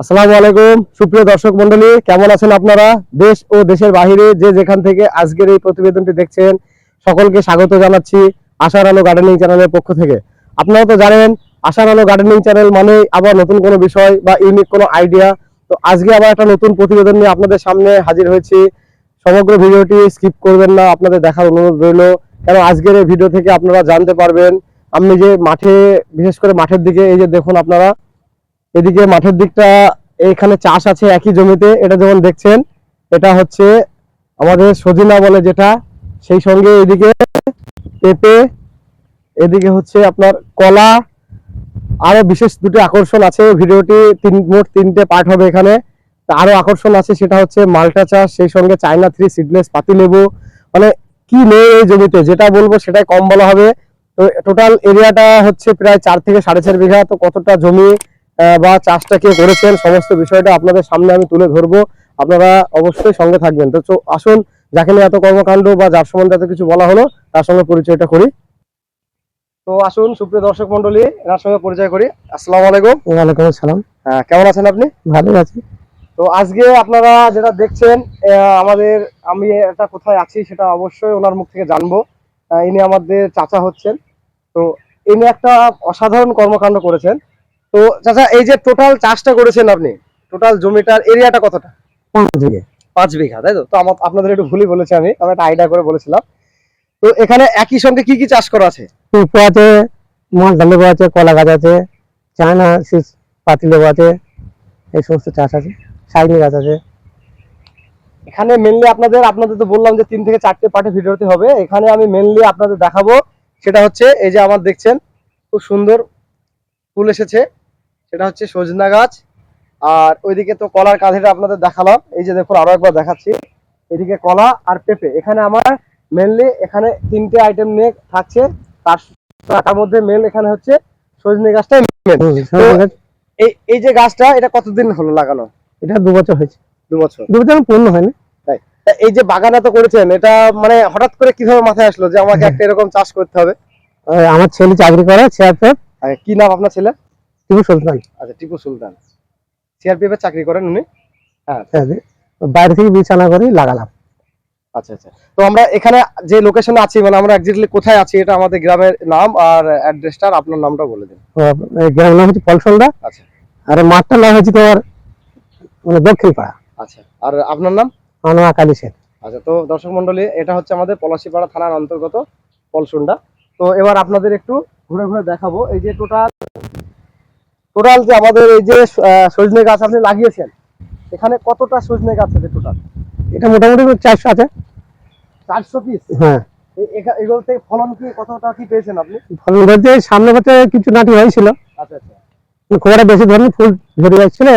আসসালামু আলাইকুম। সুপ্রিয় দর্শক মন্ডলী কেমন আছেন আপনারা? দেশ ও দেশের বাইরে যে যেখান থেকে আজকের এই প্রতিবেদনটি দেখছেন, সকলকে স্বাগত জানাচ্ছি আশার আলো গার্ডেনিং চ্যানেলের পক্ষ থেকে। আপনারা তো জানেন, আশার আলো গার্ডেনিং চ্যানেল মানে আবার নতুন কোনো বিষয় বা ইউনিক কোনো আইডিয়া তো আজকে আবার একটা নতুন প্রতিবেদন নিয়ে আপনাদের সামনে হাজির হয়েছি। সমগ্র ভিডিওটি স্কিপ করবেন না, আপনাদের দেখার অনুরোধ রইল। কারণ আজকের এই ভিডিও থেকে আপনারা জানতে পারবেন। আমি যে মাঠে, বিশেষ করে মাঠের দিকে, এই যে দেখুন আপনারা এদিকে মাঠের দিকটা, এখানে চাষ আছে একই জমিতে, এটা যেমন দেখছেন, এটা হচ্ছে আমাদের সজিনা বলে যেটা, সেই সঙ্গে এদিকে পেঁপে, এদিকে হচ্ছে আপনার কলা, আরও বিশেষ দুটি আকর্ষণ আছে, ভিডিওটি তিন, মোট তিনটে পার্ট হবে এখানে। আরও আকর্ষণ আছে সেটা হচ্ছে মালটা চাষ, সেই সঙ্গে চায়না থ্রি সিডলেস পাতিলেবু মানে কি নেই এই জমিতে, যেটা বলব সেটাই কম বলা হবে। তো টোটাল এরিয়াটা হচ্ছে প্রায় চার থেকে সাড়ে চার বিঘা, তো কতটা জমি বা চাষটা কে করেছেন সমস্ত বিষয়টা আপনাদের সামনে আমি তুলে ধরবো। আপনারা অবশ্যই সঙ্গে থাকবেন। তো আসুন যাকে নিয়ে এত কর্মকাণ্ড বা যার সম্বন্ধে এত কিছু বলা হলো তার সঙ্গে পরিচয়টা করি। তো আসুন সুপ্রিয় দর্শক মন্ডলী এনার সঙ্গে পরিচয় করি। আসসালামু আলাইকুম। ওয়ালাইকুম আসসালাম। হ্যাঁ, কেমন আছেন আপনি? ভালো আছি। তো আজকে আপনারা যেটা দেখছেন আমাদের আমি এটা কোথায় আছি সেটা অবশ্যই ওনার মুখ থেকে জানব। ইনি আমাদের চাচা হচ্ছেন। তো ইনি একটা অসাধারণ কর্মকাণ্ড করেছেন। তো চাচা এই যে টোটাল চাষটা করেছেন আপনি টোটাল জমিটার এরিয়াটা কতটা? পাঁচ বিঘে। পাঁচ বিঘা তাই তো? তো আমার আপনাদের একটু ভুলই বলেছি আমি আমি একটা আইডিয়া করে বলেছিলাম। তো এখানে একই সঙ্গে কি কি চাষ করা আছে? পেঁপো আছে মালটা লেবু আছে কলা গাছ আছে চায়না শীষ পাতি লেবু আছে এই সমস্ত চাষ আছে সাইনি গাছ আছে। এখানে মেনলি আপনাদের আপনাদের তো বললাম যে তিন থেকে চারটে পার্টে ভিডিওতে হবে। এখানে আমি মেনলি আপনাদের দেখাবো সেটা হচ্ছে এই যে আমার দেখছেন খুব সুন্দর ফুল এসেছে। সেটা হচ্ছে সজনা গাছ। আর ওইদিকে তো কলার কাঁধিটা আপনাদের দেখালাম। এই যে দেখুন আরও একবার দেখাচ্ছি। এদিকে কলা আর পেঁপে। এখানে আমার মেনলি এখানে তিনটে আইটেম নিয়ে থাকছে। তার মধ্যে মেন এখানে হচ্ছে সজনে গাছটাই মেন হুম, সজনে গাছ, এই এই যে গাছটা এটা কতদিন হলো লাগানো? এটা দু বছর হয়েছে। দু বছর? দু বছর পূর্ণ হয়নি। তা এই যে বাগান এত করেছেন এটা মানে হঠাৎ করে কীভাবে মাথায় আসলো যে আমাকে একটা এরকম চাষ করতে হবে? আমার ছেলে চাকরি করে কি নাম আপনার ছেলে টিপু সুলতান। আচ্ছা টিপু সুলতান। সিআরপিএফ এর চাকরি করেন উনি? হ্যাঁ। হ্যাঁ, বাইরে থেকে বীজ আনা করে লাগালাম। আচ্ছা আচ্ছা। তো আমরা এখানে যে লোকেশনে আছি মানে আমরা একজাক্টলি কোথায় আছি এটা আমাদের গ্রামের নাম আর অ্যাড্রেসটা আর আপনার নামটা বলে দিন। গ্রামের নাম হচ্ছে পলসলদা আচ্ছা। আর এই মাঠটার নাম হচ্ছে তোমার মানে দক্ষিণ পাড়া আচ্ছা। আর আপনার নাম? আমার নাম আকালি শেখ আচ্ছা তো দর্শক মন্ডলী এটা হচ্ছে আমাদের পলাশিপাড়া থানার অন্তর্গত পলসুন্ডা তো এবার আপনাদের একটু ঘুরে ঘুরে দেখাবো। এই যে টোটাল টোটাল যে আমাদের এই যে সজনে গাছ আপনি লাগিয়েছেন এখানে কতটা সজনে গাছ আছে টোটাল? এটা মোটামুটি চারশো আছে। চারশো পিস হ্যাঁ। এগুলো থেকে ফলন কি কতটা কি পেয়েছেন আপনি? ফলন বলতে সামনে বছর কিছু নাটি হয়েছিল। আচ্ছা আচ্ছা। খুব একটা বেশি ধরনের ফুল যাচ্ছিল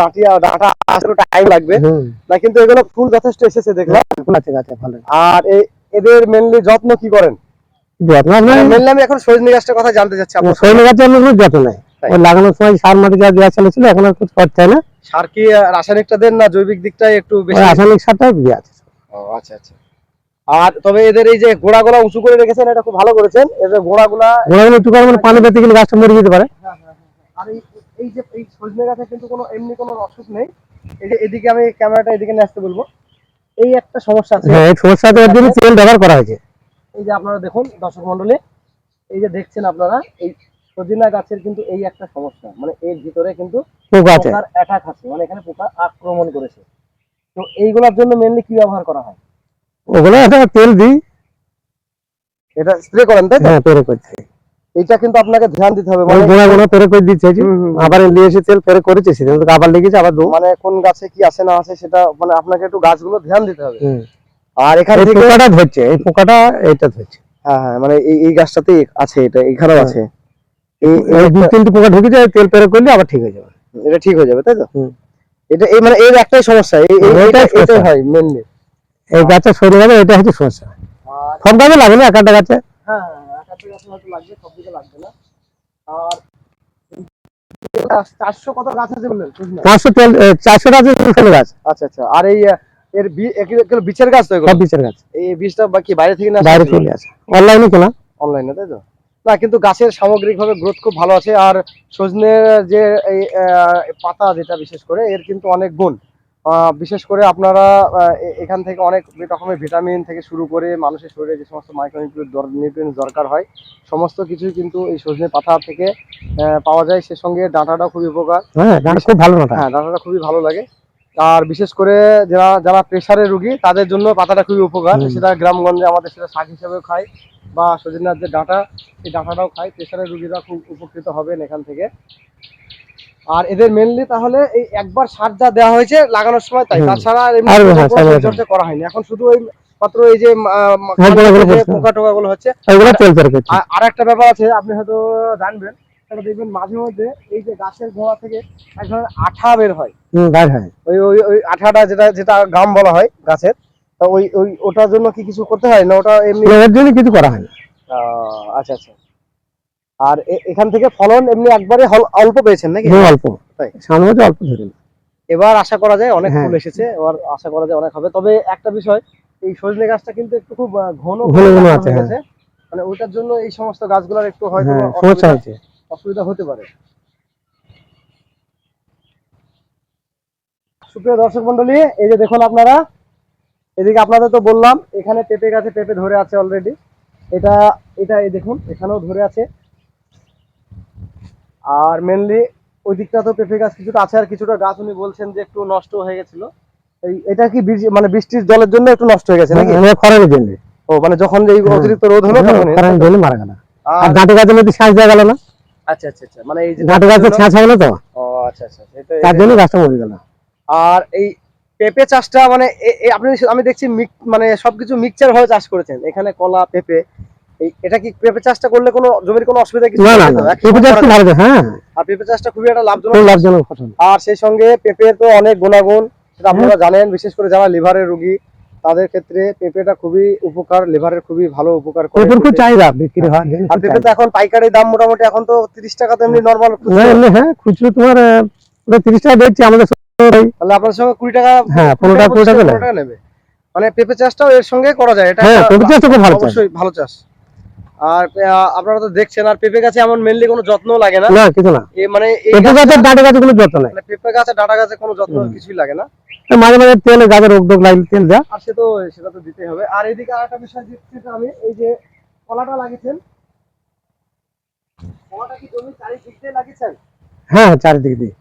ডাঁটিয়া ডাঁটা টাইম লাগবে। না কিন্তু এগুলো ফুল যথেষ্ট এসেছে দেখলাম। ফুল আছে গাছে ভালো। আর এদের মেনলি যত্ন কি করেন? যত্ন আপনার আমি এখন সজনে গাছটার কথা জানতে চাচ্ছি আপনার শৈল গাছের আমরা কোনো যত্ন নেই তাই। ওই লাগানোর সময় সার মাটি যা দেওয়া চলেছিল এখন আর কিছু করতে হয় না। সার কি রাসায়নিকটা দেন না জৈবিক দিকটাই একটু বেশি? রাসায়নিক আছে। ও আচ্ছা আচ্ছা। আর তবে এদের এই যে গোড়াগুলা উঁচু করে রেখেছেন এটা খুব ভালো করেছেন। এদের গোড়াগুলা গোড়াগুলো একটু করে মানে পানি পেতে গেলে গাছটা মরে যেতে পারে। আর এই যে এই সজনে গাছে কিন্তু কোনো এমনি কোনো অসুখ নেই। এই যে এদিকে আমি ক্যামেরাটা এদিকে নিয়ে আসতে বলব। এই একটা সমস্যা আছে। হ্যাঁ এই জন্য তেল ব্যবহার করা হয়েছে। এই যে আপনারা দেখুন দর্শক মন্ডলী এই যে দেখছেন আপনারা এই সজিনা গাছের কিন্তু এই একটা সমস্যা। মানে এর ভিতরে কিন্তু পোক পোকার অ্যাটাক আছে মানে এখানে পোকা আক্রমণ করেছে। তো এইগুলোর জন্য মেনলি কি ব্যবহার করা হয়? ওগুলো একটা তেল দিই। এটা স্প্রে করেন তাই হ্যাঁ পেরে করতে। এইটা কিন্তু আপনাকে ধ্যান দিতে হবে মানে গোড়া গোড়া পেরে করে দিচ্ছে। আবার নিয়ে এসে তেল পেরে করেছে তো আবার লেগেছে আবার মানে কোন গাছে কি আছে না আছে সেটা মানে আপনাকে একটু গাছগুলো ধ্যান দিতে হবে। আর এখান পোকাটা ধরছে এই পোকাটা এইটা ধরছে। হ্যাঁ হ্যাঁ মানে এই এই গাছটাতেই আছে এটা এখানেও হ্যাঁ। আছে। এই দু তিনটে পোকা ঢুকে যায় তেল পেরে করলে আবার ঠিক হয়ে যাবে। এটা ঠিক হয়ে যাবে তাই তো? এটা এই মানে এর একটাই সমস্যা এই এটাই সমস্যা। হয় মেনলি এই গাছটা সরে যাবে এটা হচ্ছে সমস্যা। সব গাছে লাগে না এক একটা গাছে? হ্যাঁ হ্যাঁ গাছে হয়তো লাগবে সব দিকে লাগবে না। আর চারশো কত গাছ আছে বললেন? তেল চারশো গাছ ফেলে গাছ। আচ্ছা আচ্ছা আর এই এর বীজের গাছ তো সব গাছ। এই বীজটা বাকি বাইরে থেকে না বাইরে আছে অনলাইনে কেনা। অনলাইনে তাই তো? না কিন্তু গাছের সামগ্রিকভাবে গ্রোথ খুব ভালো আছে। আর সজনের যে এই পাতা যেটা বিশেষ করে এর কিন্তু অনেক গুণ। বিশেষ করে আপনারা এখান থেকে অনেক রকমের ভিটামিন থেকে শুরু করে মানুষের শরীরে যে সমস্ত মাইক্রোনিউট্রিয়েন্ট দরকার হয় সমস্ত কিছুই কিন্তু এই সজনে পাতা থেকে পাওয়া যায়। সে সঙ্গে ডাঁটাটাও খুবই উপকার। হ্যাঁ ডাঁটা খুব ভালো হ্যাঁ ডাঁটাটা খুবই ভালো লাগে। আর বিশেষ করে যারা যারা প্রেশারের রুগী তাদের জন্য পাতাটা খুবই উপকার। সেটা গ্রামগঞ্জে আমাদের সেটা শাক হিসেবেও খায় বা সজনার যে ডাঁটা সেই ডাঁটাটাও খায়। প্রেশারের রুগীরা খুব উপকৃত হবেন এখান থেকে। আর এদের মেনলি তাহলে এই একবার সার যা দেওয়া হয়েছে লাগানোর সময় তাই। তাছাড়া এমনি হ্যাঁ, করা হয়নি। এখন শুধু ওই মাত্র এই যে। পোকা টোকা গুলো হচ্ছে। আর একটা ব্যাপার আছে আপনি হয়তো জানবেন সেটা দেখবেন মাঝে মধ্যে এই যে গাছের গোড়া থেকে এক ধরনের আঠা বের হয়। হুম গাছ হয়। ওই ওই ওই আঠাটা যেটা যেটা গাম বলা হয় গাছের তো ওই ওই ওটার জন্য কি কিছু করতে হয় না ওটা এমনি এর জন্য কিছু করা হয় না। আচ্ছা আচ্ছা। আর এখান থেকে ফলন এমনি একবারে অল্প পেয়েছেন নাকি? খুব অল্প। তাই। সামনে অল্প ধরে এবার আশা করা যায় অনেক হ্যাঁ। ফুল এসেছে এবার আশা করা যায় অনেক হবে। তবে একটা বিষয় এই সজনে গাছটা কিন্তু একটু খুব ঘন ঘন আছে, হ্যাঁ। মানে ওইটার জন্য এই সমস্ত গাছগুলোর একটু হয়তো হ্যাঁ সমস্যা অসুবিধা হতে পারে। সুপ্রিয় দর্শক মন্ডলী এই যে দেখুন আপনারা এদিকে আপনাদের তো বললাম এখানে পেঁপে গাছে পেঁপে ধরে আছে অলরেডি এটা এটা এই দেখুন এখানেও ধরে আছে। আর মেনলি ওই দিকটা তো পেঁপে গাছ কিছুটা আছে আর কিছুটা গাছ উনি বলছেন যে একটু নষ্ট হয়ে গেছিল। এই এটা কি মানে বৃষ্টির জলের জন্য একটু নষ্ট হয়ে গেছে নাকি? হ্যাঁ, খরানোর জন্য। ও মানে যখন এই হ্যাঁ। অতিরিক্ত রোদ হলো তখন খরানোর জন্য মারা গেল আর আর ডাঁটে গাছের মধ্যে শ্বাস দেওয়া গেল না? আচ্ছা আচ্ছা আচ্ছা। মানে এই যে ডাঁটে গাছে ছাঁচ হবে না তো? ও আচ্ছা আচ্ছা তার জন্য গাছটা মরে গেল। আর এই পেঁপে চাষটা মানে আপনি আমি দেখছি মানে সবকিছু মিক্সচার ভাবে চাষ করেছেন। এখানে কলা পেঁপে এটা কি পেঁপে চাষটা করলে কোনো জমির কোনো অসুবিধা কিছু না না পেঁপে। ভালো হ্যাঁ। আর পেঁপে চাষটা খুবই একটা লাভজনক লাভজনক ফসল। আর সেই সঙ্গে পেঁপের তো অনেক গুণাগুণ সেটা আপনারা জানেন। বিশেষ করে যারা লিভারের রোগী তাদের ক্ষেত্রে পেঁপেটা খুবই উপকার লিভারের খুবই ভালো উপকার করে। পেঁপের খুব চাহিদা বিক্রি হয়। আর পেঁপে তো এখন পাইকারি দাম মোটামুটি এখন তো তিরিশ টাকা তো এমনি নর্মাল হ্যাঁ খুচরো তোমার আহ, ওটা তিরিশ টাকা দিচ্ছি আমাদের তাহলে আপনার সঙ্গে কুড়ি টাকা হ্যাঁ পনেরো টাকা কুড়ি টাকা নেবে। মানে পেঁপে চাষটাও এর সঙ্গে করা যায় এটা হ্যাঁ পেঁপে চাষটা খুব ভালো চাষ। অবশ্যই ভালো চাষ। আর আপনারা তো দেখছেন আর পেঁপে গাছে এমন মেনলি কোনো যত্ন লাগে না। না কিছু না। মানে পেঁপে গাছের ডাঁটে গাছে কোনো যত্ন নাই। মানে পেঁপে গাছে ডাটা গাছে কোনো যত্ন কিছুই লাগে না। মাঝে মাঝে তেলে গাছের রোগ টোগ লাগলে তেল দেয়। আর সে তো সেটা তো দিতেই হবে। আর এদিকে আরেকটা বিষয় দেখছি যে আমি এই যে কলাটা লাগিয়েছেন কলাটা কি জমি চারিদিক দিয়ে লাগিয়েছেন? হ্যাঁ চারিদিক দিয়ে।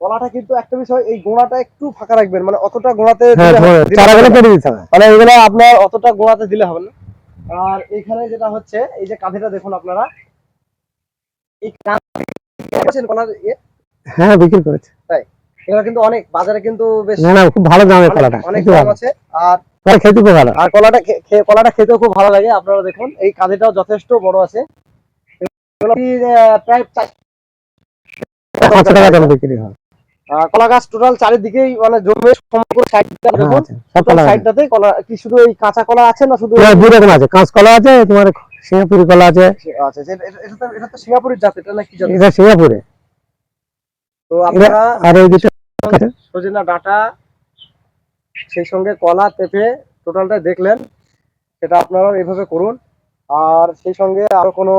কলাটা কিন্তু একটা বিষয় এই গোড়াটা একটু ফাঁকা রাখবেন মানে অতটা গোড়াতে হ্যাঁ হবে। মানে এগুলো আপনার অতটা গোড়াতে দিলে হবে না। আর এখানে যেটা হচ্ছে এই যে কাঁধেটা দেখুন আপনারা। এই কাঁধি কলার ইয়ে? হ্যাঁ বিক্রি করেছে। এগুলো কিন্তু অনেক বাজারে কিন্তু বেশ না না খুব ভালো দামের কলাটা অনেক দাম আছে। আর কলা খেতে খুব ভালো। আর কলাটা খে- খে- কলাটা খেতেও খুব ভালো লাগে আপনারা দেখুন। এই কাঁধিটাও যথেষ্ট বড় আছে। প্রায় পাঁচশো টাকা দাম বিক্রি হয়। কলা গাছ টোটাল চারিদিকেই মানে জমে সমগ্র সাইডটা হ্যাঁ, দেখুন টোটাল কলা সাইডটাতে কলা কি শুধু এই কাঁচা কলা আছে না শুধু দুই রকম আছে। কাঁচ কলা আছে তোমার সিঙ্গাপুরি কলা আছে। আচ্ছা এটা এটা- তো- সিঙ্গাপুরের জাত এটা নাকি জাত? এটা সিঙ্গাপুরে তো আপনারা আর এই দুটো সজনা ডাটা সেই সঙ্গে কলা পেঁপে টোটালটা দেখলেন সেটা আপনারাও এইভাবে করুন। আর সেই সঙ্গে আরও কোনো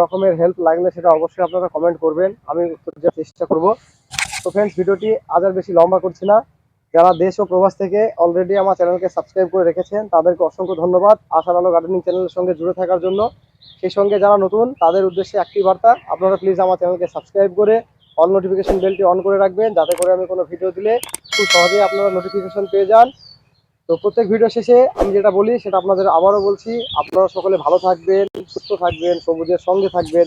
রকমের হেল্প লাগলে সেটা অবশ্যই আপনারা কমেন্ট করবেন। আমি উত্তর দেওয়ার চেষ্টা করব। তো ফ্রেন্ডস ভিডিওটি আজ আর বেশি লম্বা করছি না। যারা দেশ ও প্রবাস থেকে অলরেডি আমার চ্যানেলকে সাবস্ক্রাইব করে রেখেছেন, তাদেরকে অসংখ্য ধন্যবাদ। আশার আলো গার্ডেনিং চ্যানেলের সঙ্গে জুড়ে থাকার জন্য। সেই সঙ্গে যারা নতুন, তাদের উদ্দেশ্যে একটি বার্তা, আপনারা প্লিজ আমার চ্যানেলকে সাবস্ক্রাইব করে অল নোটিফিকেশন বেলটি অন করে রাখবেন, যাতে করে আমি কোনো ভিডিও দিলে খুব সহজেই আপনারা নোটিফিকেশন পেয়ে যান। তো প্রত্যেক ভিডিও শেষে আমি যেটা বলি, সেটা আপনাদের আবারও বলছি, আপনারা সকলে ভালো থাকবেন, সুস্থ থাকবেন, সবুজের সঙ্গে থাকবেন।